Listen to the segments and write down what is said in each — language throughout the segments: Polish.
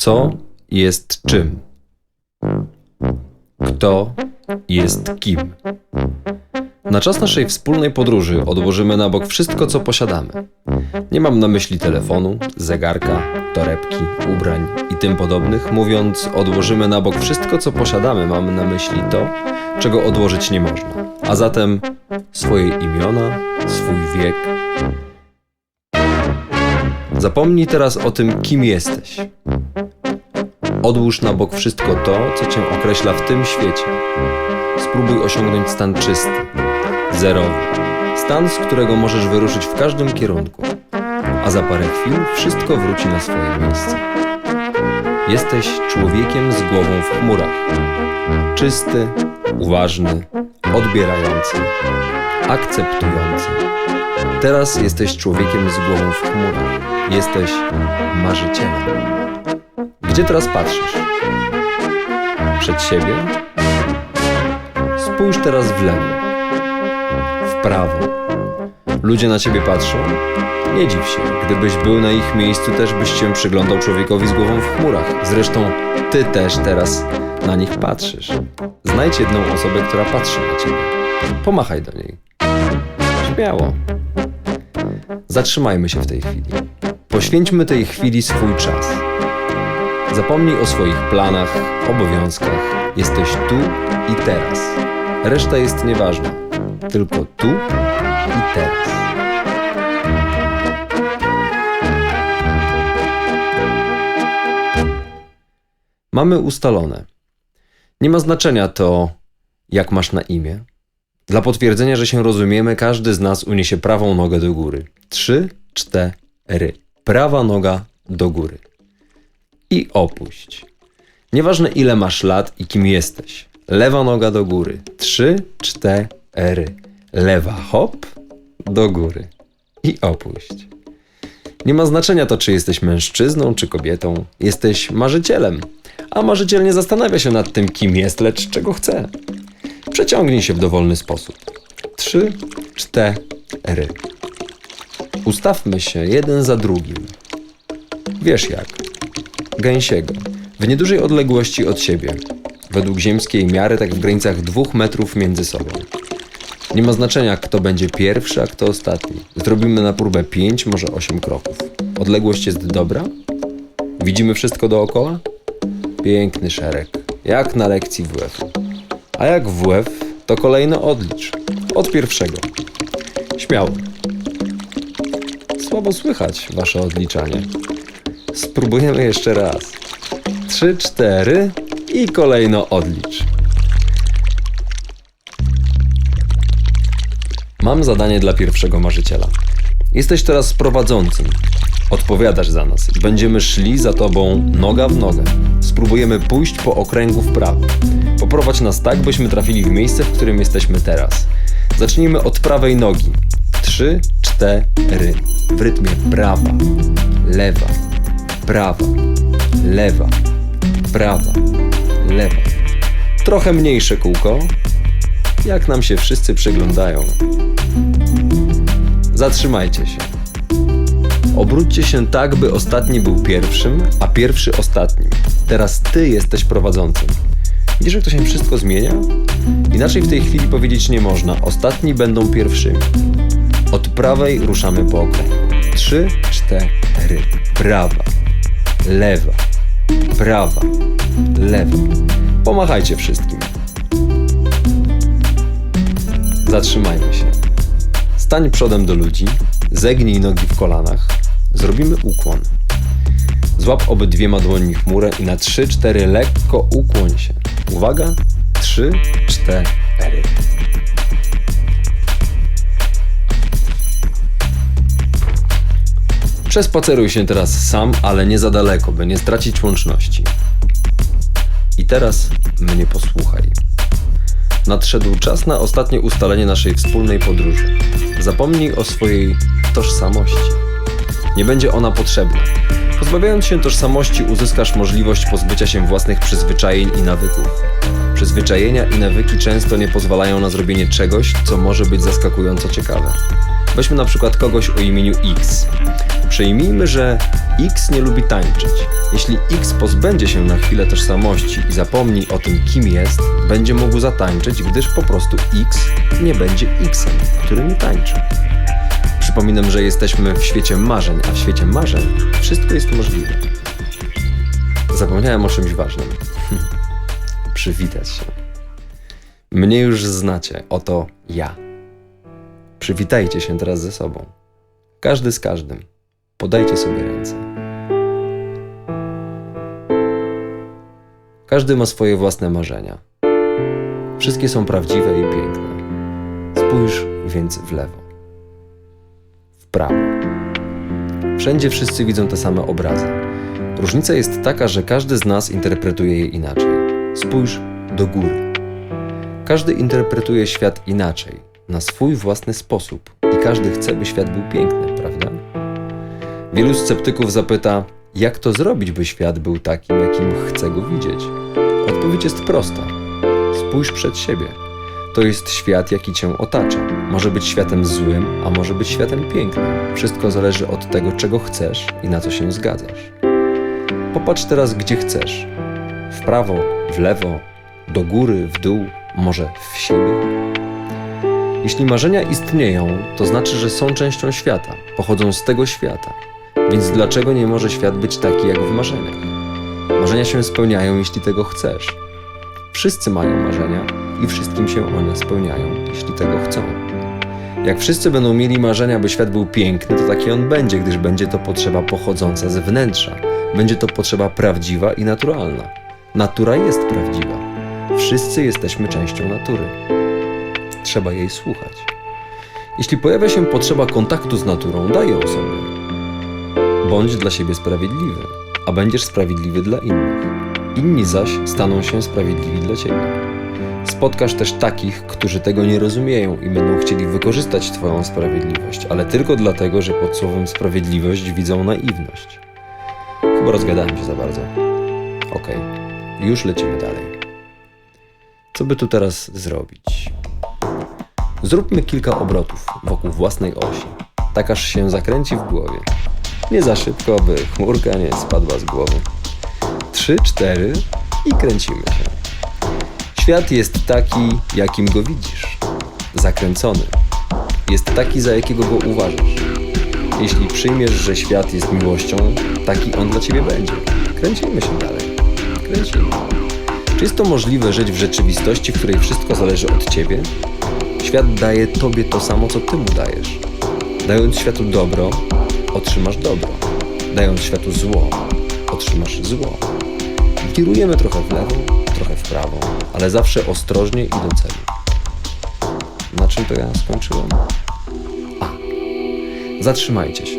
Co jest czym? Kto jest kim? Na czas naszej wspólnej podróży odłożymy na bok wszystko, co posiadamy. Nie mam na myśli telefonu, zegarka, torebki, ubrań i tym podobnych. Mówiąc, odłożymy na bok wszystko, co posiadamy, mamy na myśli to, czego odłożyć nie można. A zatem swoje imiona, swój wiek. Zapomnij teraz o tym, kim jesteś. Odłóż na bok wszystko to, co cię określa w tym świecie. Spróbuj osiągnąć stan czysty, zerowy. Stan, z którego możesz wyruszyć w każdym kierunku. A za parę chwil wszystko wróci na swoje miejsce. Jesteś człowiekiem z głową w chmurach. Czysty, uważny, odbierający, akceptujący. Teraz jesteś człowiekiem z głową w chmurach. Jesteś marzycielem. Gdzie teraz patrzysz? Przed siebie? Spójrz teraz w lewo, w prawo. Ludzie na ciebie patrzą? Nie dziw się, gdybyś był na ich miejscu, też byś się przyglądał człowiekowi z głową w chmurach. Zresztą ty też teraz na nich patrzysz. Znajdź jedną osobę, która patrzy na ciebie. Pomachaj do niej. Śmiało. Zatrzymajmy się w tej chwili. Poświęćmy tej chwili swój czas. Zapomnij o swoich planach, obowiązkach. Jesteś tu i teraz. Reszta jest nieważna. Tylko tu i teraz. Mamy ustalone. Nie ma znaczenia to, jak masz na imię. Dla potwierdzenia, że się rozumiemy, każdy z nas uniesie prawą nogę do góry. Trzy, cztery. Prawa noga do góry i opuść. Nieważne ile masz lat i kim jesteś. Lewa noga do góry. Trzy, cztery. Lewa hop do góry i opuść. Nie ma znaczenia to, czy jesteś mężczyzną, czy kobietą. Jesteś marzycielem. A marzyciel nie zastanawia się nad tym, kim jest, lecz czego chce. Przeciągnij się w dowolny sposób. Trzy, cztery. Ustawmy się jeden za drugim. Wiesz jak gęsiego, w niedużej odległości od siebie, według ziemskiej miary, tak w granicach dwóch metrów między sobą. Nie ma znaczenia, kto będzie pierwszy, a kto ostatni. Zrobimy na próbę pięć, może osiem kroków. Odległość jest dobra? Widzimy wszystko dookoła? Piękny szereg, jak na lekcji WF-u. A jak WF, to kolejno odlicz. Od pierwszego. Śmiało. Słabo słychać wasze odliczanie. Spróbujemy jeszcze raz. Trzy, cztery i kolejno odlicz. Mam zadanie dla pierwszego marzyciela. Jesteś teraz prowadzącym. Odpowiadasz za nas. Będziemy szli za tobą noga w nogę. Spróbujemy pójść po okręgu w prawo. Poprowadź nas tak, byśmy trafili w miejsce, w którym jesteśmy teraz. Zacznijmy od prawej nogi. Trzy, cztery. W rytmie prawa, lewa, prawa, lewa, prawa, lewa. Trochę mniejsze kółko, jak nam się wszyscy przyglądają. Zatrzymajcie się. Obróćcie się tak, by ostatni był pierwszym, a pierwszy ostatnim. Teraz ty jesteś prowadzącym. Widzisz, jak to się wszystko zmienia? Inaczej w tej chwili powiedzieć nie można. Ostatni będą pierwszymi. Od prawej ruszamy po okręgu. Trzy, cztery. Prawa, lewa, prawa, lewa. Pomachajcie wszystkim. Zatrzymajmy się. Stań przodem do ludzi, zegnij nogi w kolanach, zrobimy ukłon. Złap obydwiema dłońmi chmurę i na 3-4 lekko ukłoń się. Uwaga, 3, Przespaceruj się teraz sam, ale nie za daleko, by nie stracić łączności. I teraz mnie posłuchaj. Nadszedł czas na ostatnie ustalenie naszej wspólnej podróży. Zapomnij o swojej tożsamości. Nie będzie ona potrzebna. Pozbawiając się tożsamości, uzyskasz możliwość pozbycia się własnych przyzwyczajeń i nawyków. Przyzwyczajenia i nawyki często nie pozwalają na zrobienie czegoś, co może być zaskakująco ciekawe. Weźmy na przykład kogoś o imieniu X. Przyjmijmy, że X nie lubi tańczyć. Jeśli X pozbędzie się na chwilę tożsamości i zapomni o tym, kim jest, będzie mógł zatańczyć, gdyż po prostu X nie będzie Xem, który nie tańczy. Przypominam, że jesteśmy w świecie marzeń, a w świecie marzeń wszystko jest możliwe. Zapomniałem o czymś ważnym. Przywitać się. Mnie już znacie, oto ja. Przywitajcie się teraz ze sobą. Każdy z każdym. Podajcie sobie ręce. Każdy ma swoje własne marzenia. Wszystkie są prawdziwe i piękne. Spójrz więc w lewo, w prawo. Wszędzie wszyscy widzą te same obrazy. Różnica jest taka, że każdy z nas interpretuje je inaczej. Spójrz do góry. Każdy interpretuje świat inaczej, na swój własny sposób i każdy chce, by świat był piękny, prawda? Wielu sceptyków zapyta, jak to zrobić, by świat był takim, jakim chcę go widzieć? Odpowiedź jest prosta. Spójrz przed siebie. To jest świat, jaki cię otacza. Może być światem złym, a może być światem pięknym. Wszystko zależy od tego, czego chcesz i na co się zgadzasz. Popatrz teraz, gdzie chcesz. W prawo, w lewo, do góry, w dół, może w siebie? Jeśli marzenia istnieją, to znaczy, że są częścią świata, pochodzą z tego świata. Więc dlaczego nie może świat być taki jak w marzeniach? Marzenia się spełniają, jeśli tego chcesz. Wszyscy mają marzenia i wszystkim się one spełniają, jeśli tego chcą. Jak wszyscy będą mieli marzenia, by świat był piękny, to taki on będzie, gdyż będzie to potrzeba pochodząca z wnętrza. Będzie to potrzeba prawdziwa i naturalna. Natura jest prawdziwa. Wszyscy jesteśmy częścią natury. Trzeba jej słuchać. Jeśli pojawia się potrzeba kontaktu z naturą, daj ją sobie. Bądź dla siebie sprawiedliwy, a będziesz sprawiedliwy dla innych. Inni zaś staną się sprawiedliwi dla ciebie. Spotkasz też takich, którzy tego nie rozumieją i będą chcieli wykorzystać Twoją sprawiedliwość, ale tylko dlatego, że pod słowem sprawiedliwość widzą naiwność. Chyba rozgadałem się za bardzo. Okej, już lecimy dalej. Co by tu teraz zrobić? Zróbmy kilka obrotów wokół własnej osi, tak aż się zakręci w głowie. Nie za szybko, by chmurka nie spadła z głowy. Trzy, cztery i kręcimy się. Świat jest taki, jakim go widzisz. Zakręcony. Jest taki, za jakiego go uważasz. Jeśli przyjmiesz, że świat jest miłością, taki on dla ciebie będzie. Kręcimy się dalej. Kręcimy. Czy jest to możliwe żyć w rzeczywistości, w której wszystko zależy od ciebie? Świat daje tobie to samo, co ty mu dajesz. Dając światu dobro, otrzymasz dobro. Dając światu zło, otrzymasz zło. Kierujemy trochę w lewo, trochę w prawo, ale zawsze ostrożnie i do celu. Na czym to ja skończyłem? A. Zatrzymajcie się.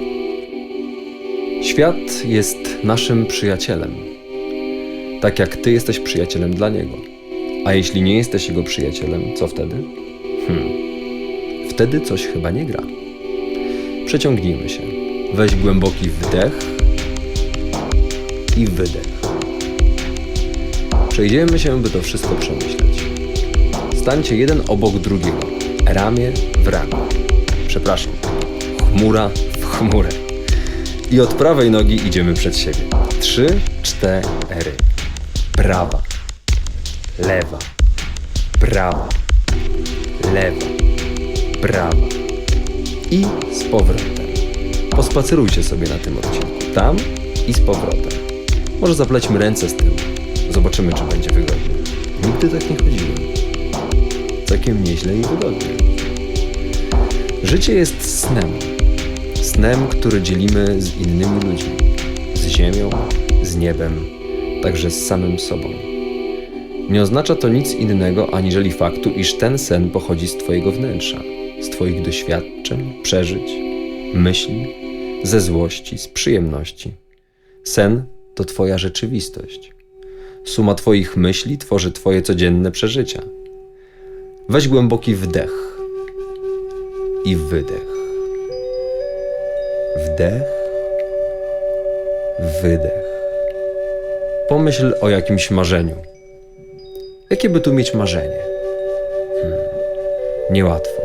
Świat jest naszym przyjacielem. Tak jak ty jesteś przyjacielem dla niego. A jeśli nie jesteś jego przyjacielem, co wtedy? Hmm. Wtedy coś chyba nie gra. Przeciągnijmy się. Weź głęboki wdech i wydech. Przejdziemy się, by to wszystko przemyśleć. Stańcie jeden obok drugiego, ramię w ramię. Przepraszam, chmura w chmurę. I od prawej nogi idziemy przed siebie. Trzy, cztery. Prawa, lewa, prawa, lewa, prawa. I z powrotem. Pospacerujcie sobie na tym odcinku. Tam i z powrotem. Może zaplećmy ręce z tyłu. Zobaczymy, czy będzie wygodnie. Nigdy tak nie chodziłem. Całkiem nieźle i wygodnie. Życie jest snem. Snem, który dzielimy z innymi ludźmi. Z ziemią, z niebem, także z samym sobą. Nie oznacza to nic innego aniżeli faktu, iż ten sen pochodzi z Twojego wnętrza, z Twoich doświadczeń, przeżyć, myśli, ze złości, z przyjemności. Sen to Twoja rzeczywistość. Suma Twoich myśli tworzy Twoje codzienne przeżycia. Weź głęboki wdech i wydech. Wdech, wydech. Pomyśl o jakimś marzeniu. Jakie by tu mieć marzenie? Hmm. Niełatwo.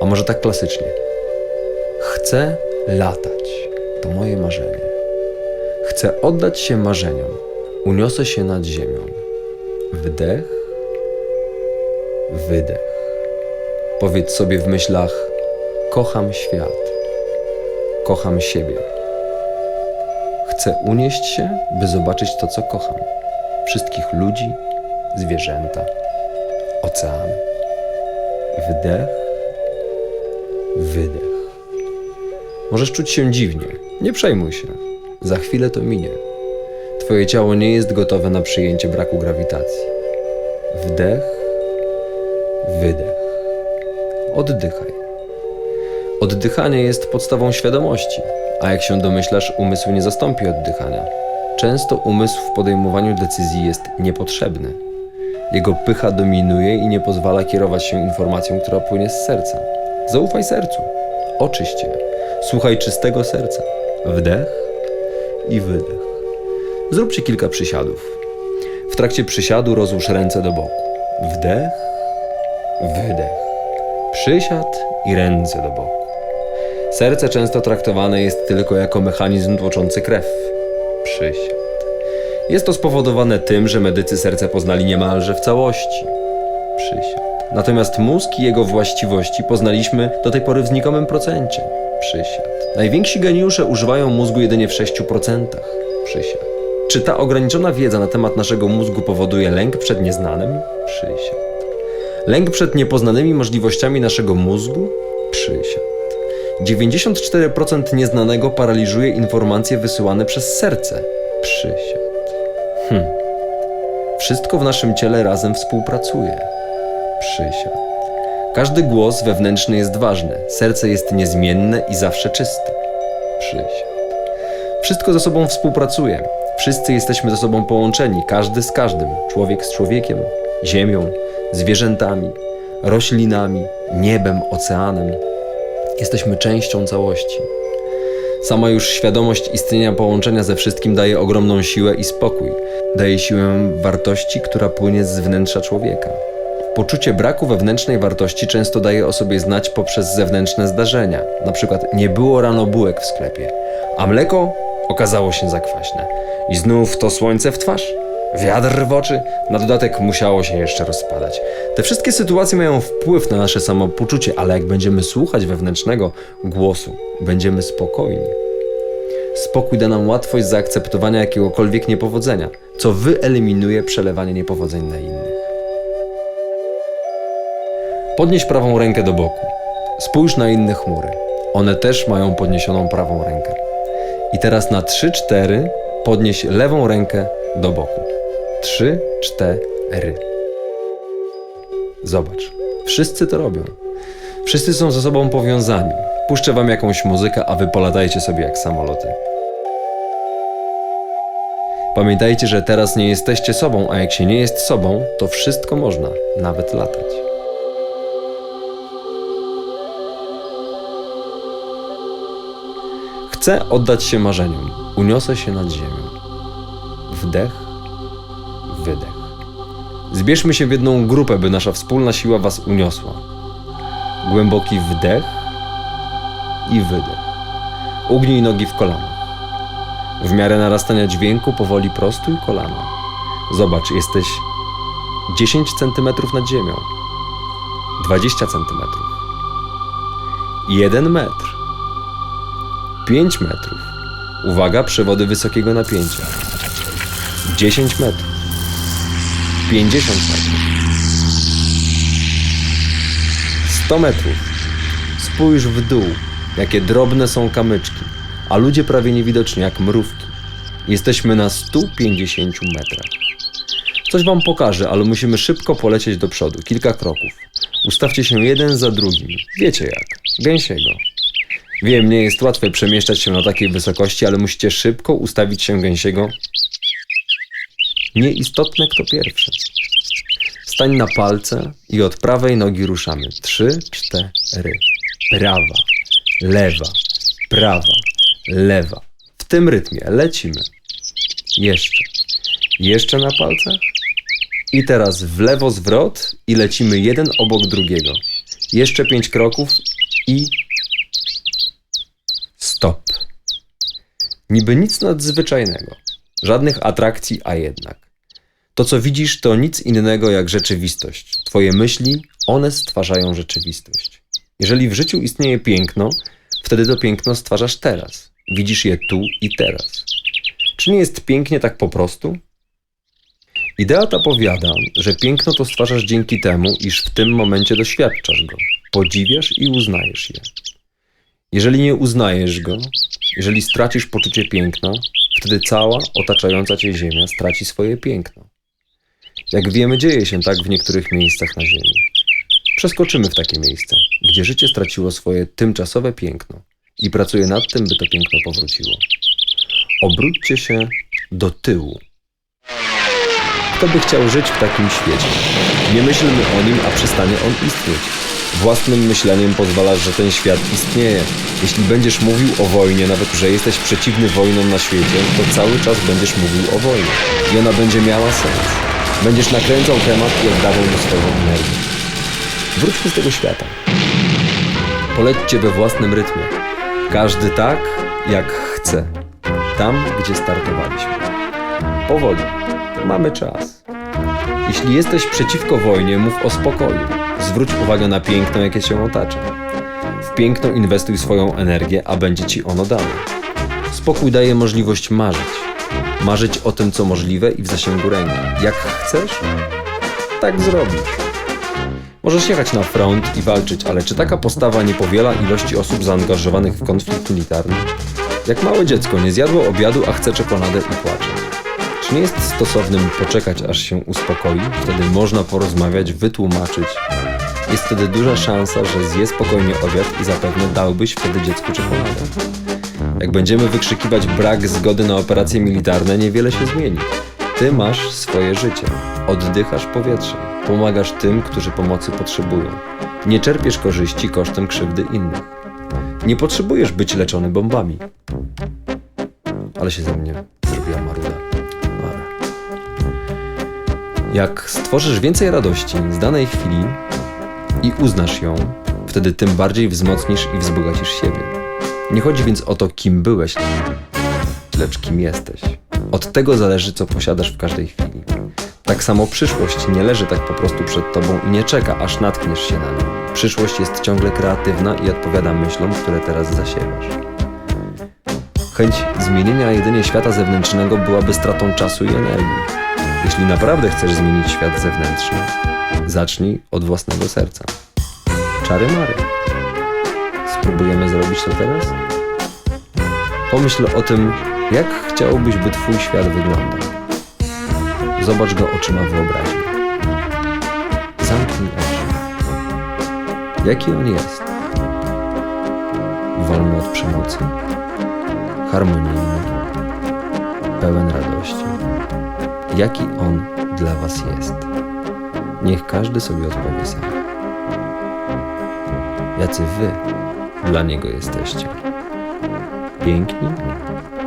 A może tak klasycznie? Chcę latać. To moje marzenie. Chcę oddać się marzeniom. Uniosę się nad ziemią. Wdech, wydech. Powiedz sobie w myślach: Kocham świat. Kocham siebie. Chcę unieść się, by zobaczyć to, co kocham. Wszystkich ludzi, zwierzęta, oceany. Wdech, wydech. Możesz czuć się dziwnie. Nie przejmuj się. Za chwilę to minie. Twoje ciało nie jest gotowe na przyjęcie braku grawitacji. Wdech, wydech. Oddychaj. Oddychanie jest podstawą świadomości, a jak się domyślasz, umysł nie zastąpi oddychania. Często umysł w podejmowaniu decyzji jest niepotrzebny. Jego pycha dominuje i nie pozwala kierować się informacją, która płynie z serca. Zaufaj sercu. Oczyść. Słuchaj czystego serca. Wdech i wydech. Zróbcie kilka przysiadów. W trakcie przysiadu rozłóż ręce do boku. Wdech, wydech. Przysiad i ręce do boku. Serce często traktowane jest tylko jako mechanizm tłoczący krew. Przysiad. Jest to spowodowane tym, że medycy serce poznali niemalże w całości. Przysiad. Natomiast mózg i jego właściwości poznaliśmy do tej pory w znikomym procencie. Przysiad. Najwięksi geniusze używają mózgu jedynie w 6%. Przysiad. Czy ta ograniczona wiedza na temat naszego mózgu powoduje lęk przed nieznanym? Przysiad. Lęk przed niepoznanymi możliwościami naszego mózgu? Przysiad. 94% nieznanego paraliżuje informacje wysyłane przez serce. Przysiad. Hm. Wszystko w naszym ciele razem współpracuje. Przysiad. Każdy głos wewnętrzny jest ważny. Serce jest niezmienne i zawsze czyste. Przysiad. Wszystko ze sobą współpracuje. Wszyscy jesteśmy ze sobą połączeni, każdy z każdym, człowiek z człowiekiem, ziemią, zwierzętami, roślinami, niebem, oceanem. Jesteśmy częścią całości. Sama już świadomość istnienia połączenia ze wszystkim daje ogromną siłę i spokój. Daje siłę wartości, która płynie z wnętrza człowieka. Poczucie braku wewnętrznej wartości często daje o sobie znać poprzez zewnętrzne zdarzenia. Na przykład nie było rano bułek w sklepie, a mleko okazało się zakwaśne. I znów to słońce w twarz. Wiatr w oczy, na dodatek musiało się jeszcze rozpadać. Te wszystkie sytuacje mają wpływ na nasze samopoczucie, ale jak będziemy słuchać wewnętrznego głosu, będziemy spokojni. Spokój da nam łatwość zaakceptowania jakiegokolwiek niepowodzenia, co wyeliminuje przelewanie niepowodzeń na innych. Podnieś prawą rękę do boku. Spójrz na inne chmury. One też mają podniesioną prawą rękę. I teraz na 3-4 podnieś lewą rękę do boku. 3, 4. Zobacz. Wszyscy to robią. Wszyscy są ze sobą powiązani. Puszczę wam jakąś muzykę, a wy polatajcie sobie jak samoloty. Pamiętajcie, że teraz nie jesteście sobą, a jak się nie jest sobą, to wszystko można, nawet latać. Chcę oddać się marzeniom. Uniosę się nad ziemią. Wdech, wydech. Zbierzmy się w jedną grupę, by nasza wspólna siła Was uniosła. Głęboki wdech i wydech. Ugnij nogi w kolanach. W miarę narastania dźwięku powoli prostuj kolana. Zobacz, jesteś 10 cm nad ziemią. 20 cm. 1 metr. 5 metrów. Uwaga, przewody wysokiego napięcia. 10 metrów. 50 metrów. 100 metrów. Spójrz w dół, jakie drobne są kamyczki, a ludzie prawie niewidoczni jak mrówki. Jesteśmy na 150 metrach. Coś wam pokażę, ale musimy szybko polecieć do przodu, kilka kroków. Ustawcie się jeden za drugim. Wiecie jak? Gęsiego. Wiem, nie jest łatwe przemieszczać się na takiej wysokości, ale musicie szybko ustawić się gęsiego. Nieistotne kto pierwszy. Stań na palce i od prawej nogi ruszamy. Trzy, cztery. Prawa, lewa, prawa, lewa. W tym rytmie lecimy. Jeszcze. Jeszcze na palcach. I teraz w lewo zwrot i lecimy jeden obok drugiego. Jeszcze pięć kroków i stop. Niby nic nadzwyczajnego, żadnych atrakcji, a jednak. To, co widzisz, to nic innego jak rzeczywistość. Twoje myśli, one stwarzają rzeczywistość. Jeżeli w życiu istnieje piękno, wtedy to piękno stwarzasz teraz. Widzisz je tu i teraz. Czy nie jest pięknie tak po prostu? Idea ta powiada, że piękno to stwarzasz dzięki temu, iż w tym momencie doświadczasz go, podziwiasz i uznajesz je. Jeżeli nie uznajesz go, jeżeli stracisz poczucie piękna, wtedy cała otaczająca cię ziemia straci swoje piękno. Jak wiemy, dzieje się tak w niektórych miejscach na Ziemi. Przeskoczymy w takie miejsce, gdzie życie straciło swoje tymczasowe piękno i pracuje nad tym, by to piękno powróciło. Obróćcie się do tyłu. Kto by chciał żyć w takim świecie? Nie myślmy o nim, a przestanie on istnieć. Własnym myśleniem pozwalasz, że ten świat istnieje. Jeśli będziesz mówił o wojnie, nawet że jesteś przeciwny wojnom na świecie, to cały czas będziesz mówił o wojnie. I ona będzie miała sens. Będziesz nakręcał temat i oddawał mu swoją energię. Wróćmy z tego świata. Polećcie we własnym rytmie. Każdy tak, jak chce. Tam, gdzie startowaliśmy. Powoli. Mamy czas. Jeśli jesteś przeciwko wojnie, mów o spokoju. Zwróć uwagę na piękno, jakie cię otacza. W piękno inwestuj swoją energię, a będzie ci ono dane. Spokój daje możliwość marzyć. Marzyć o tym, co możliwe i w zasięgu ręki. Jak chcesz, tak zrobisz. Możesz jechać na front i walczyć, ale czy taka postawa nie powiela ilości osób zaangażowanych w konflikt militarny? Jak małe dziecko nie zjadło obiadu, a chce czekoladę i płacze. Czy nie jest stosownym poczekać, aż się uspokoi? Wtedy można porozmawiać, wytłumaczyć. Jest wtedy duża szansa, że zje spokojnie obiad i zapewne dałbyś wtedy dziecku czekoladę. Jak będziemy wykrzykiwać brak zgody na operacje militarne, niewiele się zmieni. Ty masz swoje życie. Oddychasz powietrzem. Pomagasz tym, którzy pomocy potrzebują. Nie czerpiesz korzyści kosztem krzywdy innych. Nie potrzebujesz być leczony bombami. Ale się ze mnie zrobiła maruda. Mara. Jak stworzysz więcej radości z danej chwili i uznasz ją, wtedy tym bardziej wzmocnisz i wzbogacisz siebie. Nie chodzi więc o to, kim byłeś, lecz kim jesteś. Od tego zależy, co posiadasz w każdej chwili. Tak samo przyszłość nie leży tak po prostu przed tobą i nie czeka, aż natkniesz się na nią. Przyszłość jest ciągle kreatywna i odpowiada myślom, które teraz zasiewasz. Chęć zmienienia jedynie świata zewnętrznego byłaby stratą czasu i energii. Jeśli naprawdę chcesz zmienić świat zewnętrzny, zacznij od własnego serca. Czary mary. Spróbujemy zrobić to teraz? Pomyśl o tym, jak chciałbyś, by Twój świat wyglądał. Zobacz go oczyma wyobraźni. Zamknij oczy. Jaki on jest? Wolny od przemocy, harmonijny, pełen radości. Jaki on dla Was jest? Niech każdy sobie odpowie sam. Jacy Wy dla Niego jesteście? Piękni,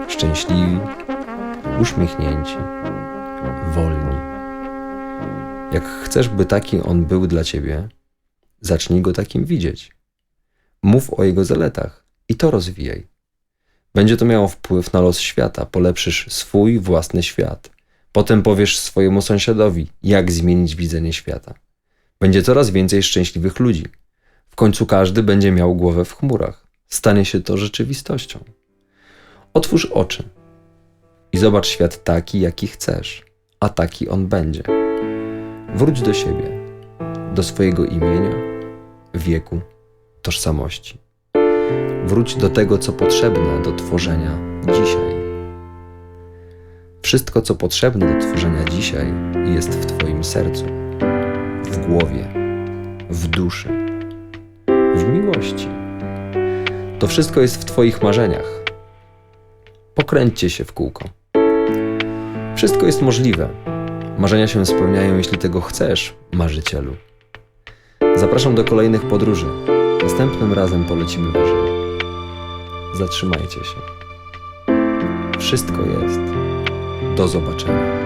szczęśliwi, uśmiechnięci, wolni. Jak chcesz, by taki on był dla ciebie, zacznij go takim widzieć. Mów o jego zaletach i to rozwijaj. Będzie to miało wpływ na los świata, polepszysz swój własny świat. Potem powiesz swojemu sąsiadowi, jak zmienić widzenie świata. Będzie coraz więcej szczęśliwych ludzi. W końcu każdy będzie miał głowę w chmurach. Stanie się to rzeczywistością. Otwórz oczy i zobacz świat taki, jaki chcesz, a taki on będzie. Wróć do siebie, do swojego imienia, wieku, tożsamości. Wróć do tego, co potrzebne do tworzenia dzisiaj. Wszystko, co potrzebne do tworzenia dzisiaj, jest w Twoim sercu, w głowie, w duszy, To wszystko jest w Twoich marzeniach. Pokręćcie się w kółko. Wszystko jest możliwe. Marzenia się spełniają, jeśli tego chcesz, marzycielu. Zapraszam do kolejnych podróży. Następnym razem polecimy wyżej. Zatrzymajcie się. Wszystko jest. Do zobaczenia.